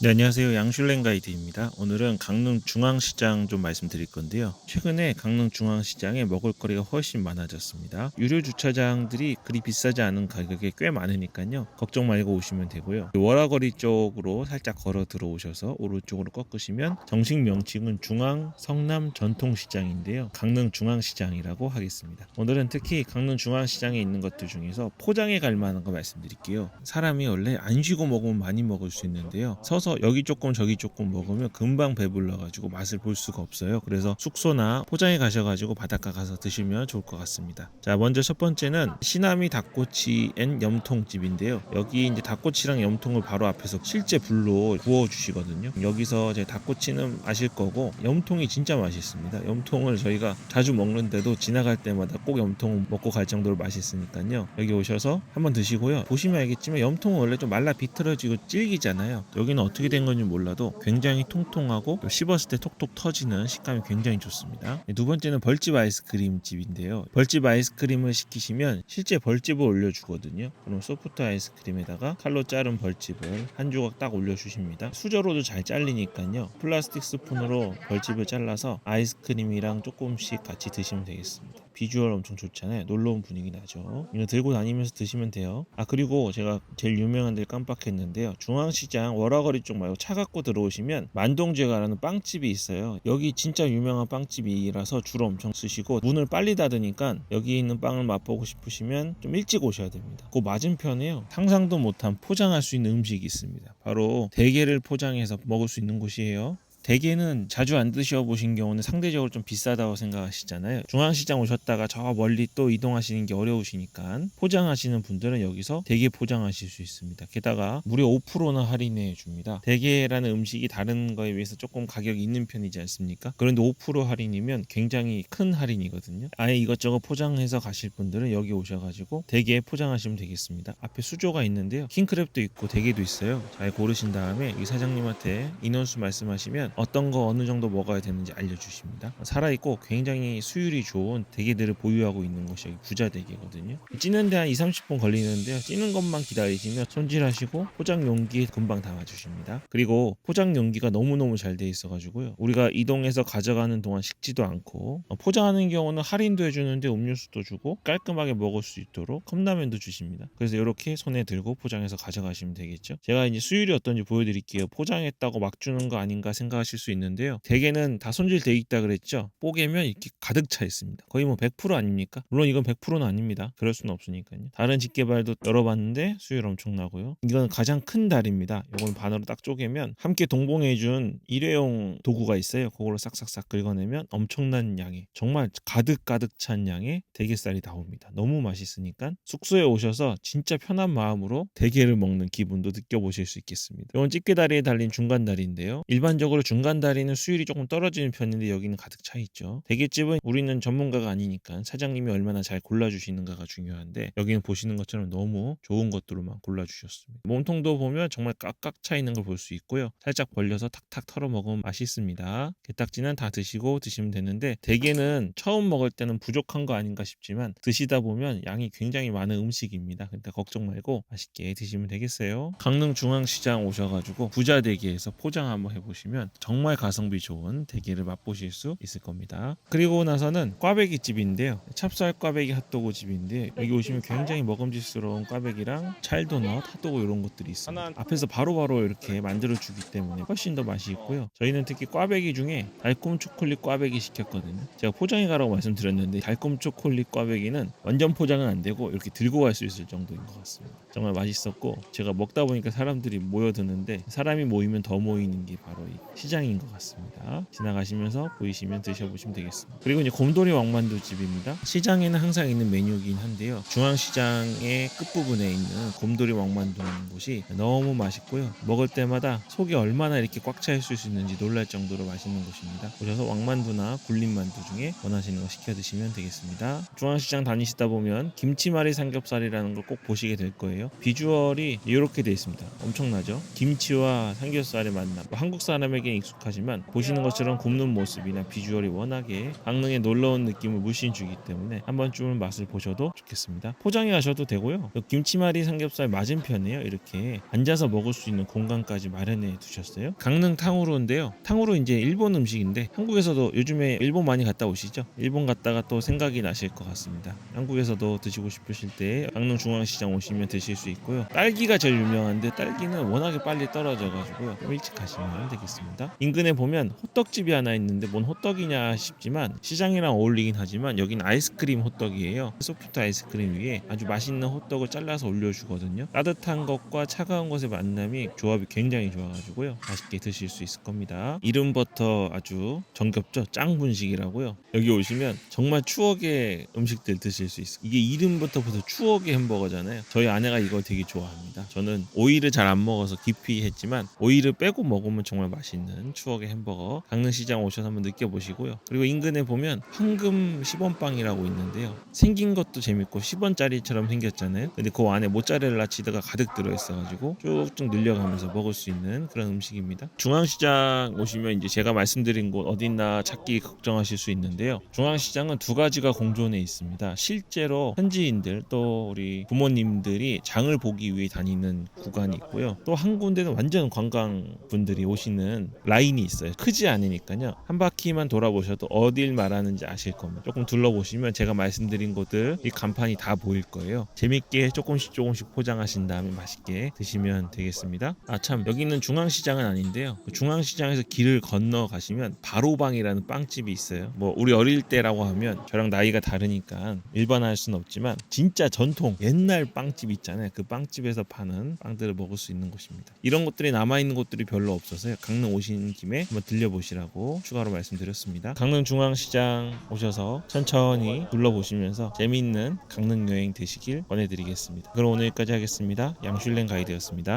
네, 안녕하세요. 양슐랭 가이드입니다. 오늘은 강릉 중앙시장 좀 말씀드릴 건데요. 최근에 강릉 중앙시장에 먹을거리가 훨씬 많아졌습니다. 유료 주차장들이 그리 비싸지 않은 가격에 꽤 많으니까요. 걱정 말고 오시면 되고요. 월화거리 쪽으로 살짝 걸어 들어오셔서 오른쪽으로 꺾으시면 정식 명칭은 중앙 성남 전통시장인데요. 강릉 중앙시장이라고 하겠습니다. 오늘은 특히 강릉 중앙시장에 있는 것들 중에서 포장해 갈 만한 거 말씀드릴게요. 사람이 원래 안 쉬고 먹으면 많이 먹을 수 있는데요. 서서 여기 조금 저기 조금 먹으면 금방 배불러 가지고 맛을 볼 수가 없어요. 그래서 숙소나 포장해 가셔 가지고 바닷가 가서 드시면 좋을 것 같습니다. 자, 먼저 첫 번째는 시나미 닭꼬치 앤 염통집인데요. 여기 이제 닭꼬치랑 염통을 바로 앞에서 실제 불로 구워 주시거든요. 여기서 이제 닭꼬치는 아실 거고 염통이 진짜 맛있습니다. 염통을 저희가 자주 먹는데도 지나갈 때마다 꼭 염통 먹고 갈 정도로 맛있으니까요. 여기 오셔서 한번 드시고요. 보시면 알겠지만 염통은 원래 좀 말라 비틀어지고 질기잖아요. 여기는 어떻게 된 건지 몰라도 굉장히 통통하고 또 씹었을 때 톡톡 터지는 식감이 굉장히 좋습니다. 두 번째는 벌집 아이스크림 집인데요. 벌집 아이스크림을 시키시면 실제 벌집을 올려주거든요. 그럼 소프트 아이스크림에다가 칼로 자른 벌집을 한 조각 딱 올려주십니다. 수저로도 잘 잘리니까요. 플라스틱 스푼으로 벌집을 잘라서 아이스크림이랑 조금씩 같이 드시면 되겠습니다. 비주얼 엄청 좋잖아요. 놀러온 분위기 나죠. 이거 들고 다니면서 드시면 돼요. 아 그리고 제가 제일 유명한 데를 깜빡했는데요. 중앙시장 월화거리 쪽 말고 차 갖고 들어오시면 만동제가라는 빵집이 있어요. 여기 진짜 유명한 빵집이라서 줄 엄청 쓰시고 문을 빨리 닫으니까 여기 있는 빵을 맛보고 싶으시면 좀 일찍 오셔야 됩니다. 그 맞은편에요. 상상도 못한 포장할 수 있는 음식이 있습니다. 바로 대게를 포장해서 먹을 수 있는 곳이에요. 대게는 자주 안 드셔보신 경우는 상대적으로 좀 비싸다고 생각하시잖아요. 중앙시장 오셨다가 저 멀리 또 이동하시는 게 어려우시니까 포장하시는 분들은 여기서 대게 포장하실 수 있습니다. 게다가 무려 5%나 할인해 줍니다. 대게라는 음식이 다른 거에 비해서 조금 가격이 있는 편이지 않습니까? 그런데 5% 할인이면 굉장히 큰 할인이거든요. 아예 이것저것 포장해서 가실 분들은 여기 오셔가지고 대게 포장하시면 되겠습니다. 앞에 수조가 있는데요. 킹크랩도 있고 대게도 있어요. 잘 고르신 다음에 이 사장님한테 인원수 말씀하시면 어떤 거 어느 정도 먹어야 되는지 알려주십니다. 살아있고 굉장히 수율이 좋은 대게들을 보유하고 있는 여기 부자 대게거든요. 찌는데 한 2, 30분 걸리는데요. 찌는 것만 기다리시면 손질하시고 포장 용기에 금방 담아주십니다. 그리고 포장 용기가 너무너무 잘 돼 있어가지고요. 우리가 이동해서 가져가는 동안 식지도 않고 어, 포장하는 경우는 할인도 해주는데 음료수도 주고 깔끔하게 먹을 수 있도록 컵라면도 주십니다. 그래서 이렇게 손에 들고 포장해서 가져가시면 되겠죠. 제가 이제 수율이 어떤지 보여드릴게요. 포장했다고 막 주는 거 아닌가 생각하 실 수 있는데요. 대게는 다 손질돼 있다 그랬죠. 뽀개면 이렇게 가득 차 있습니다. 거의 뭐 100% 아닙니까? 물론 이건 100%는 아닙니다. 그럴 수는 없으니까요. 다른 집게발도 열어봤는데 수율 엄청나고요. 이건 가장 큰 달입니다. 이건 반으로 딱 쪼개면 함께 동봉해준 일회용 도구가 있어요. 그걸로 싹싹싹 긁어내면 엄청난 양의 정말 가득 가득 찬 양의 대게살이 나옵니다. 너무 맛있으니까 숙소에 오셔서 진짜 편한 마음으로 대게를 먹는 기분도 느껴보실 수 있겠습니다. 이건 집게다리에 달린 중간다리인데요. 일반적으로 중간 다리는 수율이 조금 떨어지는 편인데 여기는 가득 차 있죠. 대게집은 우리는 전문가가 아니니까 사장님이 얼마나 잘 골라주시는가가 중요한데 여기는 보시는 것처럼 너무 좋은 것들로만 골라주셨습니다. 몸통도 보면 정말 깍깍 차 있는 걸 볼 수 있고요. 살짝 벌려서 탁탁 털어 먹으면 맛있습니다. 게딱지는 다 드시고 드시면 되는데 대게는 처음 먹을 때는 부족한 거 아닌가 싶지만 드시다 보면 양이 굉장히 많은 음식입니다. 그러니까 걱정 말고 맛있게 드시면 되겠어요. 강릉 중앙시장 오셔가지고 부자 대게에서 포장 한번 해보시면 정말 가성비 좋은 대게를 맛보실 수 있을 겁니다. 그리고 나서는 꽈배기 집인데요. 찹쌀 꽈배기 핫도그 집인데 여기 오시면 굉장히 먹음직스러운 꽈배기랑 찰도넛, 핫도그 이런 것들이 있습니다. 앞에서 바로 바로 이렇게 만들어 주기 때문에 훨씬 더 맛이 있고요. 저희는 특히 꽈배기 중에 달콤 초콜릿 꽈배기 시켰거든요. 제가 포장해 가라고 말씀드렸는데 달콤 초콜릿 꽈배기는 완전 포장은 안 되고 이렇게 들고 갈 수 있을 정도인 것 같습니다. 정말 맛있었고 제가 먹다 보니까 사람들이 모여드는데 사람이 모이면 더 모이는 게 바로 이 시장인 것 같습니다. 지나가시면서 보이시면 드셔보시면 되겠습니다. 그리고 이제 곰돌이 왕만두 집입니다. 시장에는 항상 있는 메뉴이긴 한데요. 중앙시장의 끝부분에 있는 곰돌이 왕만두라는 곳이 너무 맛있고요. 먹을 때마다 속이 얼마나 이렇게 꽉 차 있을 수 있는지 놀랄 정도로 맛있는 곳입니다. 오셔서 왕만두나 굴림만두 중에 원하시는 거 시켜 드시면 되겠습니다. 중앙시장 다니시다 보면 김치말이 삼겹살이라는 걸 꼭 보시게 될 거예요. 비주얼이 이렇게 돼 있습니다. 엄청나죠? 김치와 삼겹살의 만남. 뭐 한국 사람에게 익숙하지만 보시는 것처럼 굽는 모습이나 비주얼이 워낙에 강릉의 놀러온 느낌을 물씬 주기 때문에 한 번쯤은 맛을 보셔도 좋겠습니다. 포장해 가셔도 되고요. 김치말이 삼겹살 맞은편에요. 이렇게 앉아서 먹을 수 있는 공간까지 마련해 두셨어요. 강릉 탕후루인데요. 탕후루 이제 일본 음식인데 한국에서도 요즘에 일본 많이 갔다 오시죠? 일본 갔다가 또 생각이 나실 것 같습니다. 한국에서도 드시고 싶으실 때 강릉 중앙시장 오시면 드실 수 있고요. 딸기가 제일 유명한데 딸기는 워낙에 빨리 떨어져 가지고요. 좀 일찍 가시면 되겠습니다. 인근에 보면 호떡집이 하나 있는데 뭔 호떡이냐 싶지만 시장이랑 어울리긴 하지만 여긴 아이스크림 호떡이에요. 소프트 아이스크림 위에 아주 맛있는 호떡을 잘라서 올려주거든요. 따뜻한 것과 차가운 것의 만남이 조합이 굉장히 좋아가지고요. 맛있게 드실 수 있을 겁니다. 이름부터 아주 정겹죠? 짱 분식이라고요. 여기 오시면 정말 추억의 음식들 드실 수 있어요. 이게 이름부터부터 추억의 햄버거잖아요. 저희 아내가 이걸 되게 좋아합니다. 저는 오이를 잘 안 먹어서 기피 했지만 오이를 빼고 먹으면 정말 맛있는 추억의 햄버거. 강릉시장 오셔서 한번 느껴보시고요. 그리고 인근에 보면 황금 10원빵이라고 있는데요. 생긴 것도 재밌고 10원짜리처럼 생겼잖아요. 근데 그 안에 모짜렐라 치즈가 가득 들어있어가지고 쭉쭉 늘려가면서 먹을 수 있는 그런 음식입니다. 중앙시장 오시면 이제 제가 말씀드린 곳 어딨나 찾기 걱정하실 수 있는데요. 중앙시장은 두 가지가 공존해 있습니다. 실제로 현지인들 또 우리 부모님들이 장을 보기 위해 다니는 구간이 있고요. 또 한 군데는 완전 관광 분들이 오시는 라인이 있어요. 크지 않으니까요. 한 바퀴만 돌아보셔도 어딜 말하는지 아실 겁니다. 조금 둘러보시면 제가 말씀드린 곳들 이 간판이 다 보일 거예요. 재밌게 조금씩 조금씩 포장하신 다음에 맛있게 드시면 되겠습니다. 아 참 여기는 중앙시장은 아닌데요. 그 중앙시장에서 길을 건너 가시면 바로방이라는 빵집이 있어요. 뭐 우리 어릴 때라고 하면 저랑 나이가 다르니까 일반화할 수는 없지만 진짜 전통 옛날 빵집 있잖아요. 그 빵집에서 파는 빵들을 먹을 수 있는 곳입니다. 이런 것들이 남아 있는 곳들이 별로 없어서요. 강릉 오신 김에 한번 들려보시라고 추가로 말씀드렸습니다. 강릉 중앙시장 오셔서 천천히 둘러보시면서 재미있는 강릉 여행 되시길 권해드리겠습니다. 그럼 오늘 여기까지 하겠습니다. 양슐랭 가이드였습니다.